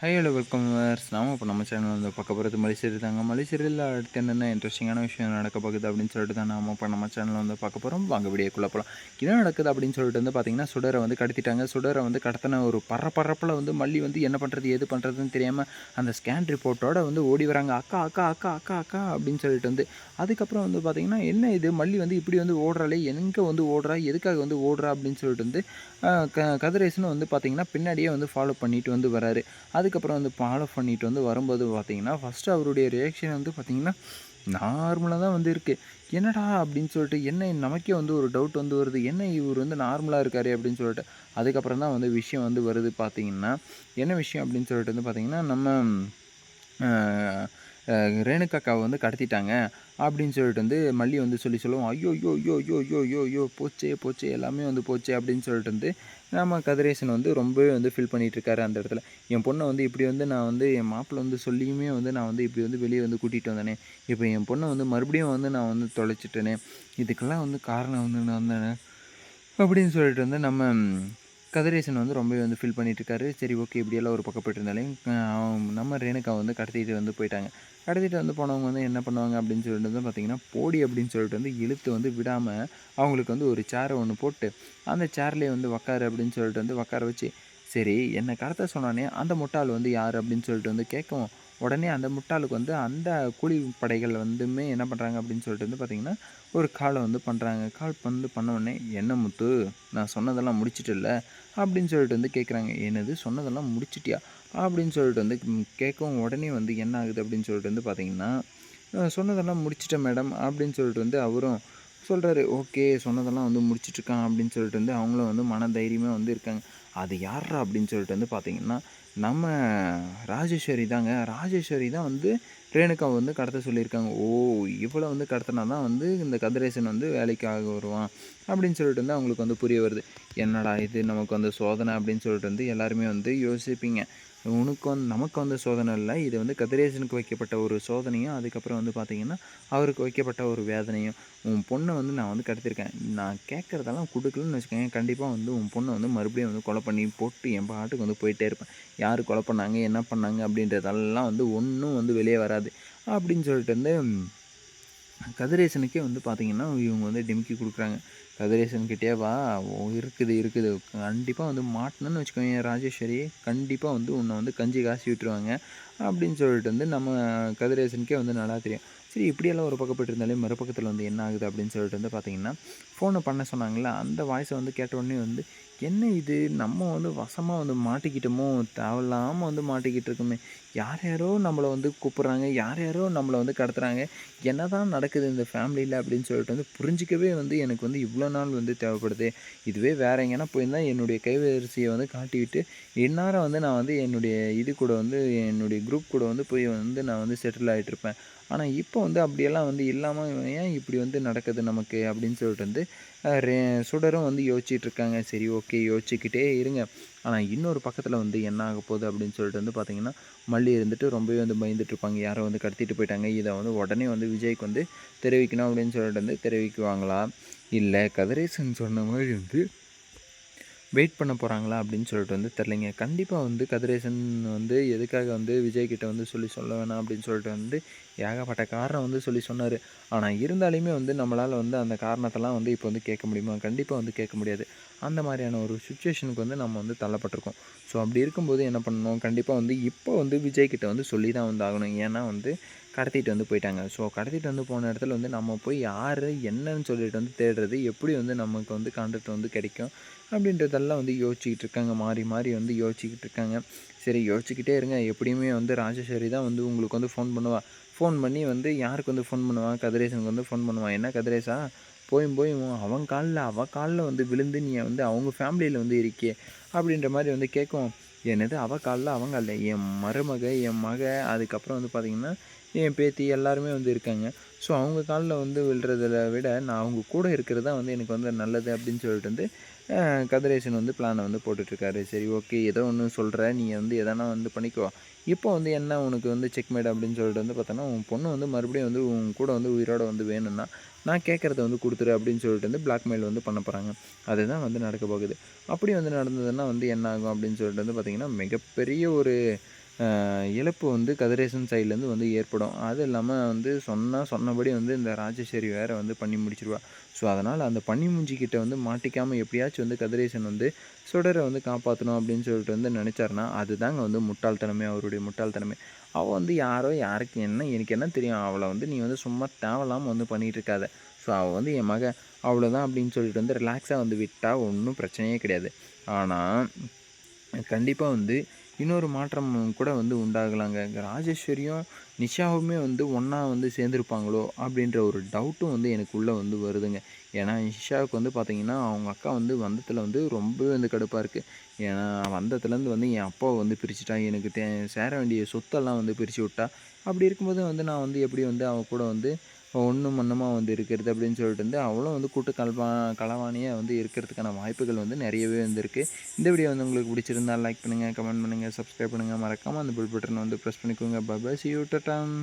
High hello welcome verse நாம இப்போ நம்ம சேனல் வந்து பார்க்க போகிறது மலைசீரியல் தாங்க மலைசீரியல் அடுத்து என்னென்ன இன்ட்ரெஸ்டிங்கான விஷயம் நடக்க போகுது அப்படின்னு சொல்லிட்டு தான் நாம இப்போ நம்ம சேனலில் வந்து பார்க்க போகிறோம் வாங்க வீடியோக்குள்ளே போகலாம் என்ன நடக்குது அப்படின்னு சொல்லிட்டு வந்து பார்த்தீங்கன்னா சுடரை வந்து கடத்திட்டாங்க. சுடரை வந்து கடத்தின ஒரு பரபரப்பில் வந்து மல்லி வந்து என்ன பண்ணுறது எது பண்ணுறதுன்னு தெரியாமல் அந்த ஸ்கேன் ரிப்போர்ட்டோட வந்து ஓடி வராங்க. அக்கா அக்கா அக்கா அக்கா அக்கா அப்படின்னு சொல்லிட்டு வந்து அதுக்கப்புறம் வந்து பார்த்தீங்கன்னா என்ன இது? மல்லி வந்து இப்படி வந்து ஓடுறாளே. எங்கே வந்து ஓடுறா? எதுக்காக வந்து ஓடுறா? அப்படின்னு சொல்லிட்டு வந்து க கதிரேசனும் வந்து பார்த்தீங்கன்னா பின்னாடியே வந்து ஃபாலோ பண்ணிட்டு வந்து வராரு. அதுக்கப்புறம் வந்து ஃபாலோ பண்ணிட்டு வந்து வரும்போது பார்த்தீங்கன்னா ஃபஸ்ட்டு அவருடைய ரியாக்ஷன் வந்து பார்த்தீங்கன்னா நார்மலாக தான் வந்து இருக்குது என்னடா அப்படின்னு சொல்லிட்டு என்ன நமக்கே வந்து ஒரு டவுட் வந்து வருது. என்ன இவர் வந்து நார்மலாக இருக்காரு அப்படின்னு சொல்லிட்டு அதுக்கப்புறம் தான் வந்து விஷயம் வந்து வருது பார்த்தீங்கன்னா என்ன விஷயம் அப்படின்னு சொல்லிட்டு வந்து பார்த்தீங்கன்னா நம்ம ரேணுகாக்காவை வந்து கடத்திட்டாங்க. அப்படின்னு சொல்லிட்டு வந்து மல்லி வந்து சொல்லி சொல்லுவோம் ஐயோ ஐயோ ஐயோ ஐயோ ஐயோ ஐயோ ஐயோ போச்சே போச்சே எல்லாமே வந்து போச்சே அப்படின்னு சொல்லிட்டு வந்து நம்ம கதிரேசன் வந்து ரொம்பவே வந்து ஃபீல் பண்ணிகிட்ருக்காரு இருக்காரு அந்த இடத்துல. என் பொண்ணை வந்து இப்படி வந்து நான் வந்து என் மாப்பிள்ளை வந்து சொல்லியுமே வந்து நான் வந்து இப்படி வந்து வெளியே வந்து கூட்டிகிட்டு வந்தேனே. இப்போ என் பொண்ணை வந்து மறுபடியும் வந்து நான் வந்து தொலைச்சிட்டேனே. இதுக்கெல்லாம் வந்து காரணம் வந்து நான் தானே? அப்படின்னு சொல்லிட்டு வந்து நம்ம கதிரேசன் வந்து ரொம்பவே வந்து ஃபீல் பண்ணிட்டு சரி ஓகே இப்படியெல்லாம் ஒரு பக்கம் போயிட்டு நம்ம ரேணுகா வந்து கடத்திட்டு வந்து போயிட்டாங்க. கடத்திட்டு வந்து போனவங்க வந்து என்ன பண்ணுவாங்க அப்படின்னு சொல்லிட்டு வந்து பார்த்தீங்கன்னா போடி அப்படின்னு சொல்லிட்டு வந்து இழுத்து வந்து விடாமல் அவங்களுக்கு வந்து ஒரு சேரை ஒன்று போட்டு அந்த சேர்லேயே வந்து உக்காரு அப்படின்னு சொல்லிட்டு வந்து உக்கார வச்சு சரி என்னை கடத்த சொன்னானே அந்த முட்டாள் வந்து யார் அப்படின்னு சொல்லிட்டு வந்து கேட்கவும் உடனே அந்த முட்டாளுக்கு வந்து அந்த கூலி படைகள் வந்துமே என்ன பண்ணுறாங்க அப்படின்னு சொல்லிட்டு வந்து பார்த்திங்கன்னா ஒரு காலை வந்து பண்ணுறாங்க கால் வந்து பண்ண உடனே என்ன முத்து நான் சொன்னதெல்லாம் முடிச்சிட்டில்ல அப்படின்னு சொல்லிட்டு வந்து கேட்குறாங்க என்னது சொன்னதெல்லாம் முடிச்சிட்டியா? அப்படின்னு சொல்லிட்டு வந்து கேட்கவும் உடனே வந்து என்ன ஆகுது அப்படின்னு சொல்லிட்டு வந்து பார்த்திங்கன்னா சொன்னதெல்லாம் முடிச்சிட்டேன் மேடம். அப்படின்னு சொல்லிட்டு வந்து அவரும் சொல்கிறாரு ஓகே சொன்னதெல்லாம் வந்து முடிச்சிட்ருக்கான் அப்படின்னு சொல்லிட்டு வந்து அவங்களும் வந்து மன தைரியமாக வந்து இருக்காங்க. அது யாரா அப்படின்னு சொல்லிட்டு வந்து பார்த்தீங்கன்னா நம்ம ராஜேஸ்வரி தாங்க. ராஜேஸ்வரி தான் வந்து ரேணுகாவை வந்து கடத்த சொல்லியிருக்காங்க. ஓ இவ்வளோ வந்து கடத்தினா தான் வந்து இந்த கதிரேசன் வந்து வேலைக்காக வருவான் அப்படின்னு சொல்லிட்டு வந்து அவங்களுக்கு வந்து புரிய வருது. என்னடா இது நமக்கு வந்து சோதனை அப்படின்னு சொல்லிட்டு வந்து எல்லாருமே வந்து யோசிப்பீங்க. உனக்கு வந்து நமக்கு வந்து சோதனை இல்லை. இது வந்து கதிரேசனுக்கு வைக்கப்பட்ட ஒரு சோதனையும் அதுக்கப்புறம் வந்து பார்த்தீங்கன்னா அவருக்கு வைக்கப்பட்ட ஒரு வேதனையும் உன் பொண்ணை வந்து நான் வந்து கடத்திருக்கேன் நான் கேட்குறதெல்லாம் கொடுக்கலன்னு வச்சுக்கோங்க கண்டிப்பாக வந்து உன் பொண்ணை வந்து மறுபடியும் வந்து கொலை பண்ணி போட்டு என் பாட்டுக்கு வந்து போயிட்டே இருப்பேன். யார் கொலை பண்ணாங்க என்ன பண்ணாங்க அப்படின்றதெல்லாம் வந்து ஒன்றும் வந்து வெளியே வராது. அப்படின்னு சொல்லிட்டு வந்து கதிரேசனுக்கே வந்து பார்த்திங்கன்னா இவங்க வந்து டிமிக்கி கொடுக்குறாங்க. கதிரேசன்கிட்டே வா ஓ, இருக்குது இருக்குது. கண்டிப்பாக வந்து மாட்டினு வச்சுக்கோங்க ராஜேஸ்வரி கண்டிப்பாக வந்து உன்னை வந்து கஞ்சி காசி விட்டுருவாங்க. அப்படின்னு சொல்லிட்டு வந்து நம்ம கதிரேசனுக்கே வந்து நல்லா தெரியும். சரி இப்படியெல்லாம் ஒரு பக்கம் இருந்தாலே மறுபக்கத்தில் வந்து என்ன ஆகுது அப்படின்னு சொல்லிட்டு வந்து பார்த்திங்கன்னா ஃபோனை பண்ண சொன்னாங்களே அந்த வாய்ஸை வந்து கேட்ட உடனே வந்து என்ன இது? நம்ம வந்து வசமாக வந்து மாட்டிக்கிட்டோமோ? தேவையில்லாமல் வந்து மாட்டிக்கிட்டு இருக்கோமே யார் யாரோ நம்மளை வந்து கூப்பிட்றாங்க. யார் யாரோ நம்மளை வந்து கடத்துகிறாங்க என்ன தான் நடக்குது இந்த ஃபேமிலியில் அப்படின்னு சொல்லிட்டு வந்து புரிஞ்சிக்கவே வந்து எனக்கு வந்து இவ்வளோ நாள் வந்து தேவைப்படுது. இதுவே வேற எங்கேனா போயிருந்தால் என்னுடைய கைவரிசையை வந்து காட்டிவிட்டு இந்நேரம் வந்து நான் வந்து என்னுடைய இது கூட வந்து என்னுடைய குரூப் கூட வந்து போய் வந்து நான் வந்து செட்டில் ஆகிட்டு இருப்பேன் ஆனால் இப்போ வந்து அப்படியெல்லாம் வந்து இல்லாமல் ஏன் இப்படி வந்து நடக்குது நமக்கு அப்படின்னு சொல்லிட்டு வந்து சுடரும் வந்து யோசிச்சுட்டு இருக்காங்க சரி ஓகே யோசிச்சுக்கிட்டே இருங்க. ஆனால் இன்னொரு பக்கத்தில் வந்து என்ன ஆக போகுது அப்படின்னு சொல்லிட்டு வந்து பார்த்தீங்கன்னா மல்லி இருந்துட்டு ரொம்பவே வந்து பயந்துட்டு இருப்பாங்க யாரோ வந்து கடத்திட்டு போயிட்டாங்க. இதை வந்து உடனே வந்து விஜய்க்கு வந்து தெரிவிக்கணும் அப்படின்னு சொல்லிட்டு வந்து தெரிவிக்குவாங்களா? இல்லை கதிரேசன் சொன்ன மாதிரி வந்து வெயிட் பண்ண போகிறாங்களா அப்படின்னு சொல்லிட்டு வந்து தெரிலிங்க கண்டிப்பாக வந்து கதிரேசன் வந்து எதுக்காக வந்து விஜய்கிட்ட வந்து சொல்லி சொல்ல வேணாம் அப்படின்னு சொல்லிட்டு வந்து ஏகப்பட்ட காரணம் வந்து சொல்லி சொன்னார். ஆனால் இருந்தாலுமே வந்து நம்மளால் வந்து அந்த காரணத்தெல்லாம் வந்து இப்போ வந்து கேட்க முடியுமா? கண்டிப்பாக வந்து கேட்க முடியாது. அந்த மாதிரியான ஒரு சுச்சுவேஷனுக்கு வந்து நம்ம வந்து தள்ளப்பட்டிருக்கோம். ஸோ அப்படி இருக்கும்போது என்ன பண்ணணும்? கண்டிப்பாக வந்து இப்போ வந்து விஜய்கிட்ட வந்து சொல்லி தான் வந்து ஆகணும். ஏன்னா வந்து கடத்திட்டு வந்து போயிட்டாங்க. ஸோ கடத்திட்டு வந்து போன இடத்துல வந்து நம்ம போய் யார் என்னன்னு சொல்லிட்டு வந்து தேடுறது எப்படி வந்து நமக்கு வந்து கான்டாக்ட் வந்து கிடைக்கும் அப்படின்றதெல்லாம் வந்து யோசிச்சுக்கிட்டு இருக்காங்க. மாறி மாறி வந்து யோசிச்சுக்கிட்டு இருக்காங்க. சரி யோசிச்சுக்கிட்டே இருங்க. எப்படியுமே வந்து ராஜேஸ்வரி தான் வந்து உங்களுக்கு வந்து ஃபோன் பண்ணுவா. ஃபோன் பண்ணி வந்து யாருக்கு வந்து ஃபோன் பண்ணுவான் கதிரேசனுக்கு வந்து ஃபோன் பண்ணுவான் என்ன கதிரேசா? போயும் போய் அவன் காலில் அவன் காலில் வந்து விழுந்து நீ வந்து அவங்க ஃபேமிலியில் வந்து இருக்கியே அப்படின்ற மாதிரி வந்து கேட்கும். என்னது? அவள் காலில் அவங்க அல்ல. என் மருமக என் மக அதுக்கப்புறம் வந்து பார்த்திங்கன்னா என் பேத்தி எல்லாருமே வந்து இருக்காங்க. ஸோ அவங்க காலில் வந்து விழுறத விட நான் அவங்க கூட இருக்கிறது தான் வந்து எனக்கு வந்து நல்லது அப்படின்னு சொல்லிட்டு வந்து கதிரேசன் வந்து பிளானை வந்து போட்டுட்ருக்காரு. சரி ஓகே ஏதோ ஒன்று சொல்கிற நீ வந்து எதனா வந்து பண்ணிக்கோ. இப்போ வந்து என்ன உனக்கு வந்து செக்மேட் அப்படின்னு சொல்லிட்டு வந்து பார்த்தோன்னா உன் பொண்ணு வந்து மறுபடியும் வந்து உன் கூட வந்து உயிரோட வந்து வேணும்னா நான் கேட்குறத வந்து கொடுத்துரு அப்படின்னு சொல்லிட்டு வந்து பிளாக்மெயில் வந்து பண்ண போகிறாங்க அதுதான் வந்து நடக்க போகுது. அப்படி வந்து நடந்ததுன்னா வந்து என்ன ஆகும் அப்படின்னு சொல்லிட்டு வந்து பார்த்திங்கன்னா மிகப்பெரிய ஒரு இழப்பு வந்து கதிரேசன் சைட்லேருந்து வந்து ஏற்படும். அது இல்லாமல் வந்து சொன்னால் சொன்னபடி வந்து இந்த ராஜேஸ்வரி வேறு வந்து பண்ணி முடிச்சிருவா. ஸோ அதனால் அந்த பனி மூஞ்சிக்கிட்ட வந்து மாட்டிக்காமல் எப்படியாச்சும் வந்து கதிரேசன் வந்து சுடரை வந்து காப்பாற்றணும் அப்படின்னு சொல்லிட்டு வந்து நினச்சாருன்னா அதுதாங்க வந்து முட்டாள்தனமே அவருடைய முட்டாள்தனமே. அவள் வந்து யாரோ யாருக்கு என்ன எனக்கு என்ன தெரியும் அவளை வந்து நீ வந்து சும்மா தேவையில்லாமல் வந்து பண்ணிகிட்டு இருக்காத. ஸோ அவள் வந்து என் மக அவ்வளோதான் அப்படின்னு சொல்லிட்டு வந்து ரிலாக்ஸாக வந்து விட்டால் ஒன்றும் பிரச்சனையே கிடையாது. ஆனால் கண்டிப்பாக வந்து இன்னொரு மாற்றம் கூட வந்து உண்டாகலாங்க. ராஜேஸ்வரியும் நிஷாவுமே வந்து ஒன்றா வந்து சேர்ந்துருப்பாங்களோ அப்படின்ற ஒரு டவுட்டும் வந்து எனக்குள்ளே வந்து வருதுங்க. ஏன்னா நிஷாவுக்கு வந்து பார்த்திங்கன்னா அவங்க அக்கா வந்து வந்தத்தில் வந்து ரொம்பவே வந்து கடுப்பாக இருக்குது ஏன்னா வந்தத்துலேருந்து வந்து என் அப்பாவை வந்து பிரிச்சுட்டா எனக்கு தே சேர வேண்டிய சொத்தெல்லாம் வந்து பிரித்து விட்டா அப்படி இருக்கும்போது வந்து நான் வந்து எப்படி வந்து அவன் கூட வந்து ஒன்றும் மன்னமாக வந்து இருக்கிறது அப்படின்னு சொல்லிட்டு வந்து அவளும் வந்து கூட்டு கல்வா களவாணியாக வந்து இருக்கிறதுக்கான வாய்ப்புகள் வந்து நிறையவே வந்து இந்த வீடியோ வந்து உங்களுக்கு பிடிச்சிருந்தா லைக் பண்ணுங்கள் கமெண்ட் பண்ணுங்கள் சப்ஸ்கிரைப் பண்ணுங்கள் மறக்காமல் அந்த பில் பட்டனை வந்து ப்ரெஸ் பண்ணிக்கோங்க. Baba C you Don